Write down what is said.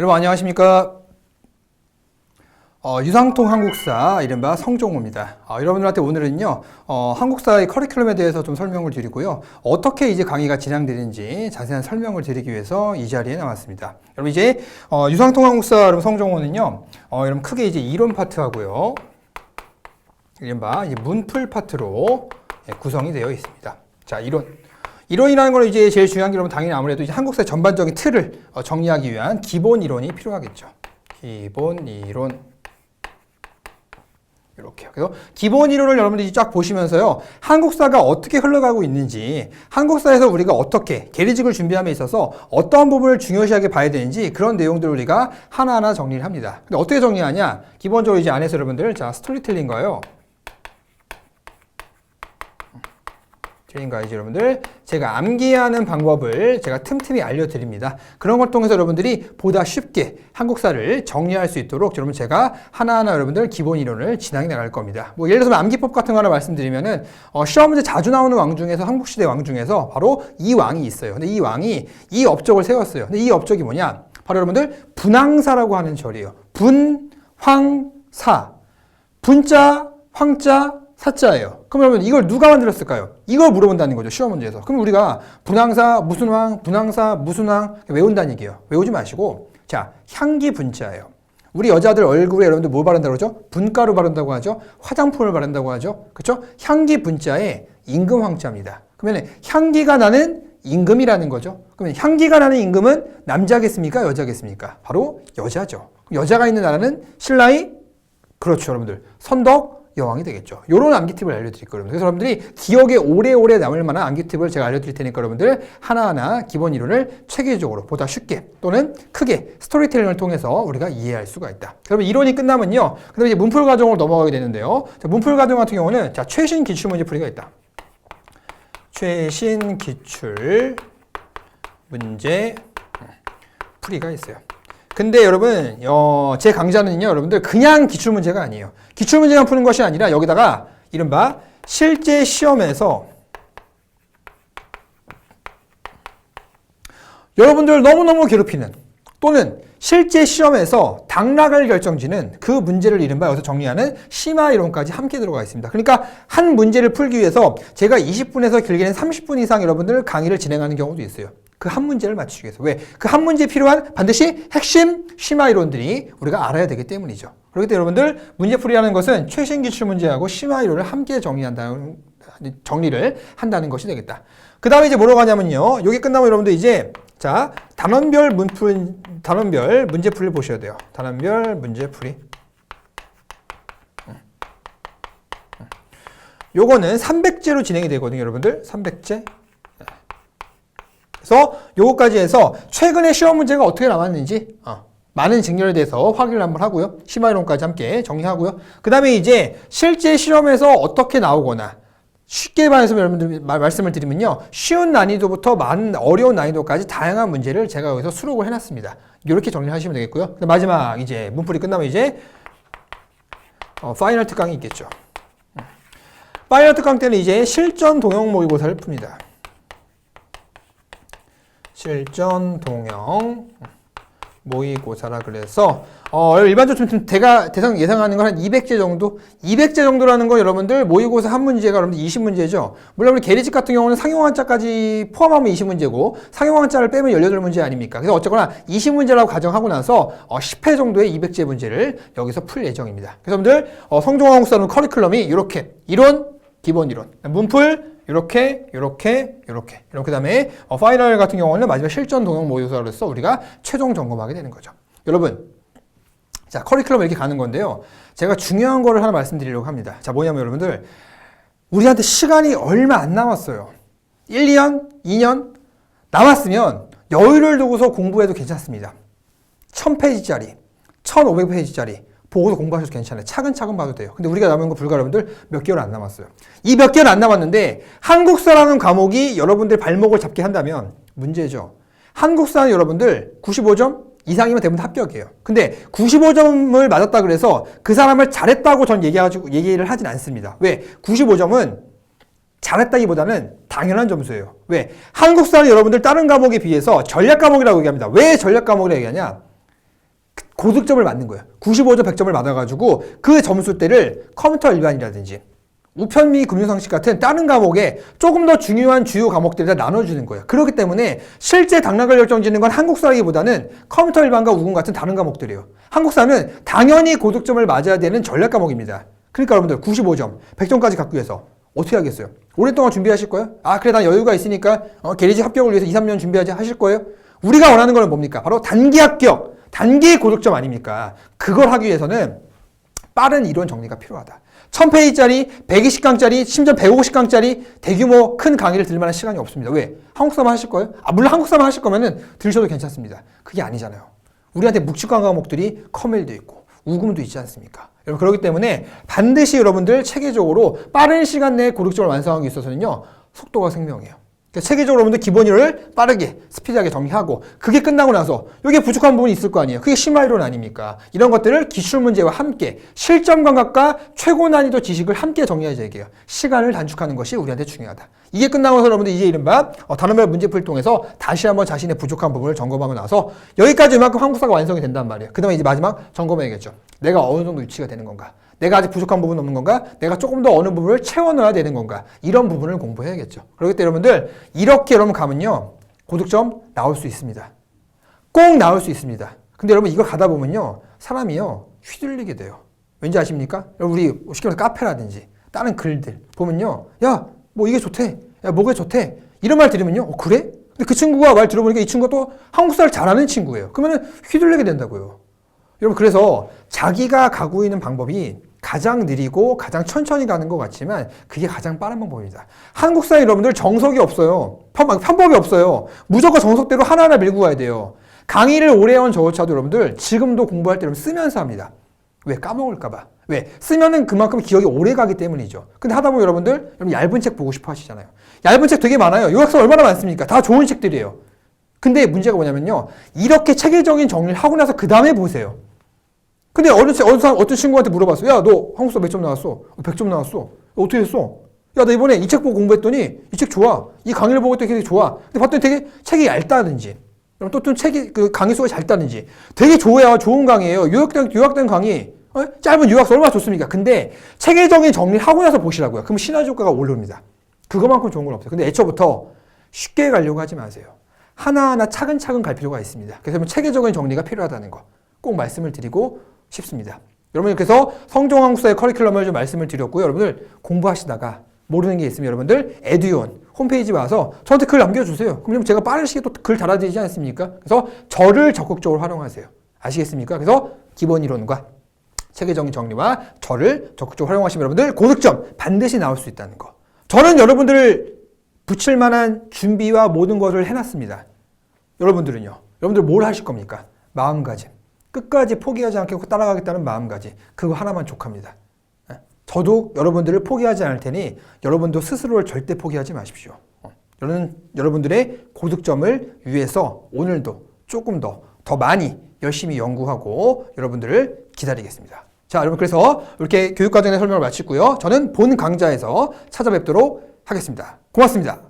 여러분 안녕하십니까? 어, 유상통 한국사 이른바 성종호입니다. 어, 여러분들한테 오늘은요 어, 한국사의 커리큘럼에 대해서 좀 설명을 드리고요 어떻게 이제 강의가 진행되는지 자세한 설명을 드리기 위해서 이 자리에 나왔습니다. 여러분 이제 어, 유상통 한국사 여러분 성종호는요 어, 여러분 크게 이제 이론 파트하고요 이른바 문풀 파트로 예, 구성이 되어 있습니다. 자 이론 이론이라는 건 이제 제일 중요한 게 여러분 당연히 아무래도 이제 한국사의 전반적인 틀을 어, 정리하기 위한 기본 이론이 필요하겠죠. 기본 이론. 이렇게. 그래서 기본 이론을 여러분들이 쫙 보시면서요. 한국사가 어떻게 흘러가고 있는지, 한국사에서 우리가 어떻게 계리직을 준비함에 있어서 어떠한 부분을 중요시하게 봐야 되는지 그런 내용들을 우리가 하나하나 정리를 합니다. 근데 어떻게 정리하냐? 기본적으로 이제 안에서 여러분들 자, 스토리텔링과요. 트레인가이즈 여러분들 제가 암기하는 방법을 제가 틈틈이 알려드립니다. 그런 걸 통해서 여러분들이 보다 쉽게 한국사를 정리할 수 있도록 여러분 제가 하나하나 여러분들 기본 이론을 진행해 나갈 겁니다. 뭐 예를 들어서 암기법 같은 거 하나 말씀드리면은 어, 시험 문제 자주 나오는 왕 중에서 한국시대 왕 중에서 바로 이 왕이 있어요. 근데 이 왕이 이 업적을 세웠어요. 근데 이 업적이 뭐냐? 바로 여러분들 분황사라고 하는 절이에요. 분, 황, 사. 분자, 황자, 사자예요. 여러분 이걸 누가 만들었을까요? 이걸 물어본다는 거죠. 시험 문제에서. 그럼 우리가 분황사 무슨 왕, 분황사 무슨 왕 외운다는 얘기예요. 외우지 마시고 자 향기 분자예요. 우리 여자들 얼굴에 여러분들 뭐 바른다고 그러죠? 분가루 바른다고 하죠. 화장품을 바른다고 하죠. 그렇죠? 향기 분자에 임금 황자입니다. 그러면 향기가 나는 임금이라는 거죠. 그러면 향기가 나는 임금은 남자겠습니까? 여자겠습니까? 바로 여자죠. 여자가 있는 나라는 신라의 그렇죠, 여러분들. 선덕 여왕이 되겠죠. 요런 암기 팁을 알려드릴 거예요. 그래서 여러분들이 기억에 오래오래 남을 만한 암기 팁을 제가 알려드릴 테니까 여러분들 하나하나 기본 이론을 체계적으로 보다 쉽게 또는 크게 스토리텔링을 통해서 우리가 이해할 수가 있다. 여러분 이론이 끝나면요. 그다음에 이제 문풀 과정으로 넘어가게 되는데요. 자, 문풀 과정 같은 경우는 자, 최신 기출 문제 풀이가 있다. 최신 기출 문제 풀이가 있어요. 근데 여러분, 어, 제 강좌는요, 여러분들 그냥 기출문제가 아니에요. 기출문제만 푸는 것이 아니라 여기다가 이른바 실제 시험에서 여러분들 너무너무 괴롭히는 또는 실제 시험에서 당락을 결정지는 그 문제를 이른바 여기서 정리하는 심화 이론까지 함께 들어가 있습니다. 그러니까 한 문제를 풀기 위해서 제가 20분에서 길게는 30분 이상 여러분들 강의를 진행하는 경우도 있어요. 그 한 문제를 맞추기 위해서. 왜? 그 한 문제에 필요한 반드시 핵심 심화 이론들이 우리가 알아야 되기 때문이죠. 그렇기 때문에 여러분들 문제풀이라는 것은 최신 기출 문제하고 심화 이론을 함께 정리한다는 정리를 한다는 것이 되겠다. 그 다음에 이제 뭐라고 하냐면요. 여기 끝나면 여러분들 이제 자 단원별 문풀 단원별 문제풀이를 보셔야 돼요. 단원별 문제풀이. 요거는 300제로 진행이 되거든요, 여러분들. 300제. 그래서 요거까지 해서 최근에 시험 문제가 어떻게 나왔는지 어, 많은 직렬에 대해서 확인을 한번 하고요. 심화이론까지 함께 정리하고요. 그 다음에 이제 실제 실험에서 어떻게 나오거나 쉽게 말해서 여러분들 말씀을 드리면요. 쉬운 난이도부터 많은 어려운 난이도까지 다양한 문제를 제가 여기서 수록을 해놨습니다. 이렇게 정리를 하시면 되겠고요. 마지막 이제 문풀이 끝나면 이제 어, 파이널 특강이 있겠죠. 파이널 특강 때는 이제 실전 동영 모의고사를 풉니다. 실전 동영 모의고사라 그래서 어, 일반적으로 좀 대가 대상 예상하는 건 한 200제 정도? 200제 정도라는 건 여러분들 모의고사 한 문제가 여러분들 20문제죠. 물론 우리 계리직 같은 경우는 상용한자까지 포함하면 20문제고 상용한자를 빼면 18문제 아닙니까? 그래서 어쨌거나 20문제라고 가정하고 나서 어, 10회 정도의 200제 문제를 여기서 풀 예정입니다. 그래서 여러분들 어, 성종한국사는 커리큘럼이 이렇게 이론, 기본 이론, 문풀, 이렇게, 이렇게, 이렇게. 이렇게 그다음에 어, 파이널 같은 경우는 마지막 실전 동영 모의고사로서 우리가 최종 점검하게 되는 거죠. 여러분, 자 커리큘럼 이렇게 가는 건데요. 제가 중요한 거를 하나 말씀드리려고 합니다. 자 뭐냐면 여러분들 우리한테 시간이 얼마 안 남았어요. 1, 2년, 2년 남았으면 여유를 두고서 공부해도 괜찮습니다. 1000페이지짜리, 1500페이지짜리 보고서 공부하셔도 괜찮아요. 차근차근 봐도 돼요. 근데 우리가 남은 거 불과 여러분들 몇 개월 안 남았어요. 이 몇 개월 안 남았는데 한국사라는 과목이 여러분들 발목을 잡게 한다면 문제죠. 한국사는 여러분들 95점 이상이면 대부분 합격이에요. 근데 95점을 맞았다 그래서 그 사람을 잘했다고 전 얘기하고 얘기를 하진 않습니다. 왜? 95점은 잘했다기보다는 당연한 점수예요. 왜? 한국사는 여러분들 다른 과목에 비해서 전략 과목이라고 얘기합니다. 왜 전략 과목이라고 얘기하냐? 고득점을 맞는 거예요. 95점, 100점을 맞아가지고 그 점수대를 컴퓨터 일반이라든지 우편미 금융상식 같은 다른 과목에 조금 더 중요한 주요 과목들에다 나눠주는 거예요. 그렇기 때문에 실제 당락을 결정짓는 건 한국사라기보다는 컴퓨터 일반과 우군 같은 다른 과목들이에요. 한국사는 당연히 고득점을 맞아야 되는 전략 과목입니다. 그러니까 여러분들 95점, 100점까지 갖기 위해서 어떻게 하겠어요? 오랫동안 준비하실 거예요? 아, 그래, 난 여유가 있으니까 어, 게리지 합격을 위해서 2, 3년 준비하지 하실 거예요? 우리가 원하는 거는 뭡니까? 바로 단기 합격, 단기 고득점 아닙니까? 그걸 하기 위해서는 빠른 이론 정리가 필요하다. 1000페이지짜리, 120강짜리, 심지어 150강짜리 대규모 큰 강의를 들을 만한 시간이 없습니다. 왜? 한국사만 하실 거예요? 아, 물론 한국사만 하실 거면은 들으셔도 괜찮습니다. 그게 아니잖아요. 우리한테 묵직한 과목들이 커멜도 있고 우금도 있지 않습니까? 여러분 그렇기 때문에 반드시 여러분들 체계적으로 빠른 시간 내에 고득점을 완성하기 있어서는요 속도가 생명이에요. 그러니까 체계적으로 여러분들 기본 이론을 빠르게 스피드하게 정리하고 그게 끝나고 나서 여기에 부족한 부분이 있을 거 아니에요. 그게 심화 이론 아닙니까? 이런 것들을 기출 문제와 함께 실전 감각과 최고 난이도 지식을 함께 정리해야 얘기해요. 시간을 단축하는 것이 우리한테 중요하다. 이게 끝나고 나서 여러분들 이제 이른바 어, 단어별 문제풀이를 통해서 다시 한번 자신의 부족한 부분을 점검하고 나서 여기까지 이만큼 한국사가 완성이 된단 말이에요. 그 다음에 이제 마지막 점검해야겠죠. 내가 어느 정도 위치가 되는 건가? 내가 아직 부족한 부분 없는 건가? 내가 조금 더 어느 부분을 채워 넣어야 되는 건가? 이런 부분을 공부해야겠죠. 그렇기 때문에 여러분들 이렇게 여러분 가면요. 고득점 나올 수 있습니다. 꼭 나올 수 있습니다. 근데 여러분 이걸 가다 보면요. 사람이요. 휘둘리게 돼요. 왠지 아십니까? 여러분 우리 쉽게 말해서 카페라든지 다른 글들 보면요. 야, 뭐 이게 좋대. 야, 뭐가 좋대. 이런 말 들으면요. 어, 그래? 근데 그 친구가 말 들어보니까 이 친구가 또 한국사를 잘하는 친구예요. 그러면 휘둘리게 된다고요. 여러분 그래서 자기가 가고 있는 방법이 가장 느리고 가장 천천히 가는 것 같지만 그게 가장 빠른 방법입니다. 한국사에 여러분들 정석이 없어요. 편, 편법이 없어요. 무조건 정석대로 하나하나 밀고 가야 돼요. 강의를 오래 해온 저조차도 여러분들 지금도 공부할 때 쓰면서 합니다. 왜 까먹을까봐. 왜? 쓰면은 그만큼 기억이 오래 가기 때문이죠. 근데 하다 보면 여러분들 여러분 얇은 책 보고 싶어 하시잖아요. 얇은 책 되게 많아요. 요약서 얼마나 많습니까? 다 좋은 책들이에요. 근데 문제가 뭐냐면요. 이렇게 체계적인 정리를 하고 나서 그 다음에 보세요. 근데 어느, 어느 사람, 어떤 친구한테 물어봤어. 야, 너 한국사 몇 점 나왔어? 100점 나왔어. 어떻게 했어? 야, 나 이번에 이 책 보고 공부했더니 이 책 좋아. 이 강의를 보고 되게 좋아. 근데 봤더니 되게 책이 얇다든지. 또 어떤 책이, 그 강의 수가 얇다든지. 되게 좋아요. 좋은 강의예요. 요약된, 요약된 강의. 어? 짧은 요약서 얼마나 좋습니까? 근데 체계적인 정리를 하고 나서 보시라고요. 그럼 시너지 효과가 올라옵니다. 그거만큼 좋은 건 없어요. 근데 애초부터 쉽게 가려고 하지 마세요. 하나하나 차근차근 갈 필요가 있습니다. 그래서 체계적인 정리가 필요하다는 거 꼭 말씀을 드리고 싶습니다. 여러분 그래서 성종한국사의 커리큘럼을 좀 말씀을 드렸고요. 여러분들 공부하시다가 모르는 게 있으면 여러분들 에듀온 홈페이지 와서 저한테 글 남겨주세요. 그럼 제가 빠르시게 또글 달아드리지 않습니까? 그래서 저를 적극적으로 활용하세요. 아시겠습니까? 그래서 기본 이론과 체계적인 정리와 저를 적극적으로 활용하시면 여러분들 고득점 반드시 나올 수 있다는 거. 저는 여러분들을 붙일 만한 준비와 모든 것을 해놨습니다. 여러분들은요. 여러분들 뭘 하실 겁니까? 마음가짐. 끝까지 포기하지 않고 따라가겠다는 마음가짐. 그거 하나만 족합니다. 예? 저도 여러분들을 포기하지 않을 테니 여러분도 스스로를 절대 포기하지 마십시오. 어. 여러분, 여러분들의 고득점을 위해서 오늘도 조금 더, 더 많이 열심히 연구하고 여러분들을 기다리겠습니다. 자, 여러분, 그래서 이렇게 교육과정의 설명을 마치고요. 저는 본 강좌에서 찾아뵙도록 하겠습니다. 고맙습니다.